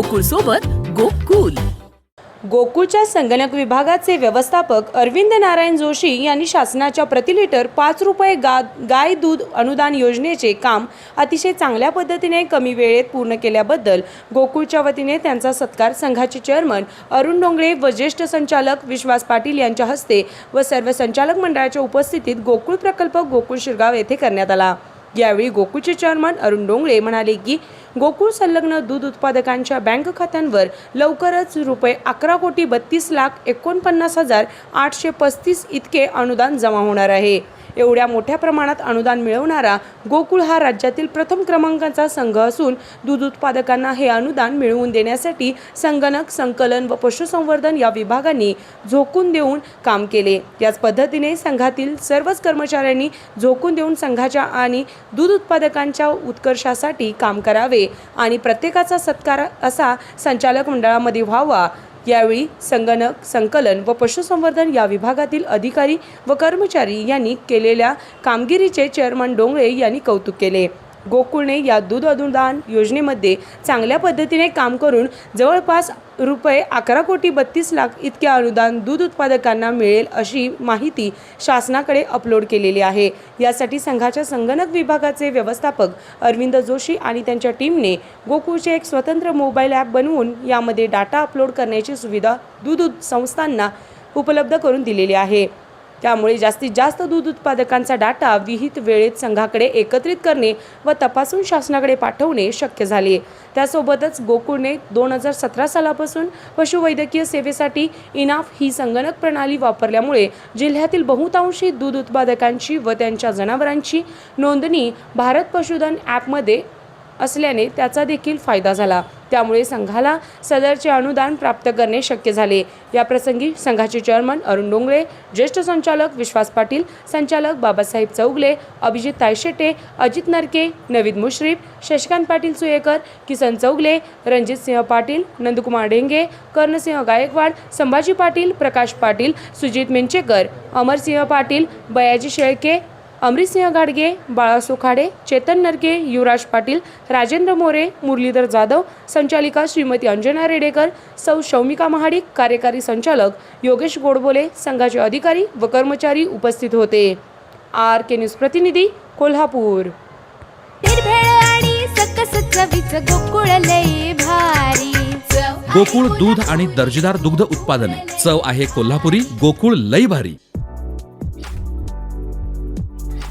गोकुळ सोबत गोकुल. गोकुळच्या संगणक विभागाचे व्यवस्थापक अरविंद नारायण जोशी यांनी शासनाच्या प्रति लिटर पाच रुपये गा गाय दूध अनुदान योजनेचे काम अतिशय चांगल्या पद्धतीने कमी वेळेत पूर्ण केल्याबद्दल गोकुळच्या वतीने त्यांचा सत्कार संघाचे चेअरमन अरुण डोंगळे व ज्येष्ठ संचालक विश्वास पाटील यांच्या हस्ते व सर्व संचालक मंडळाच्या उपस्थितीत गोकुळ प्रकल्प गोकुळ शिरगाव येथे करण्यात आला. यावेळी गोकुळचे चेअरमन अरुण डोंगळे म्हणाले की गोकुळ संलग्न दूध उत्पादकांच्या बँक खात्यांवर लवकरच रुपये अकरा कोटी बत्तीस लाख एकोणपन्नास हजार आठशे पस्तीस इतके अनुदान जमा होणार आहे. एवढ्या मोठ्या प्रमाणात अनुदान मिळवणारा गोकुळ हा राज्यातील प्रथम क्रमांकाचा संघ असून दूध उत्पादकांना हे अनुदान मिळवून देण्यासाठी संगणक संकलन व पशुसंवर्धन या विभागांनी झोकून देऊन काम केले. याच पद्धतीने संघातील सर्वच कर्मचाऱ्यांनी झोकून देऊन संघाच्या आणि दूध उत्पादकांच्या उत्कर्षासाठी काम करावे. आणि प्रत्येकाचा सत्कार असा संचालक मंडळामध्ये व्हावा. यावेळी संगणक संकलन व पशुसंवर्धन या विभागातील अधिकारी व कर्मचारी यांनी केलेल्या कामगिरीचे चेअरमन डोंगळे यांनी कौतुक केले. गोकुळने या दूध अनुदान योजनेमध्ये चांगल्या पद्धतीने काम करून जवळपास रुपये अकरा कोटी बत्तीस लाख इतके अनुदान दूध उत्पादकांना मिळेल अशी माहिती शासनाकडे अपलोड केलेली आहे. यासाठी संघाच्या संगणक विभागाचे व्यवस्थापक अरविंद जोशी आणि त्यांच्या टीमने गोकुळचे एक स्वतंत्र मोबाईल ॲप बनवून यामध्ये डाटा अपलोड करण्याची सुविधा दूध संस्थांना उपलब्ध करून दिलेली आहे. त्यामुळे जास्तीत जास्त दूध उत्पादकांचा डाटा विहित वेळेत संघाकडे एकत्रित करणे व तपासून शासनाकडे पाठवणे शक्य झाले. त्यासोबतच गोकुळने दोन हजार सतरा सालापासून पशुवैद्यकीय सेवेसाठी इनाफ ही संगणक प्रणाली वापरल्यामुळे जिल्ह्यातील बहुतांशी दूध उत्पादकांची व त्यांच्या जनावरांची नोंदणी भारत पशुधन ॲपमध्ये असल्याने त्याचा देखील फायदा झाला. त्यामुळे संघाला सदरचे अनुदान प्राप्त करणे शक्य झाले. या प्रसंगी संघाचे चेअरमन अरुण डोंगळे ज्येष्ठ संचालक विश्वास पाटील संचालक बाबासाहेब चौगले अभिजित तायशेटे अजित नरके नवीद मुश्रीफ शशिकांत पाटील सुयेकर किसन चौगले रणजित सिंह पाटील नंदकुमार डेंगे कर्णसिंह गायकवाड संभाजी पाटील प्रकाश पाटील सुजित मिंचेकर अमरसिंह पाटील बयाजी शेळके अमृतसिंह गाडगे बाळा सुखाडे चेतन नरके युवराज पाटील राजेंद्र मोरे मुरलीधर जाधव संचालिका श्रीमती अंजना रेडेकर सौ शौमिका महाडिक कार्यकारी संचालक योगेश गोडबोले संघाचे अधिकारी व कर्मचारी उपस्थित होते. आर के न्यूज प्रतिनिधी कोल्हापूर. गोकुळ भारी गोकुळ दूध आणि दर्जेदार दुग्ध उत्पादने. चव आहे कोल्हापुरी गोकुळ लई भारी.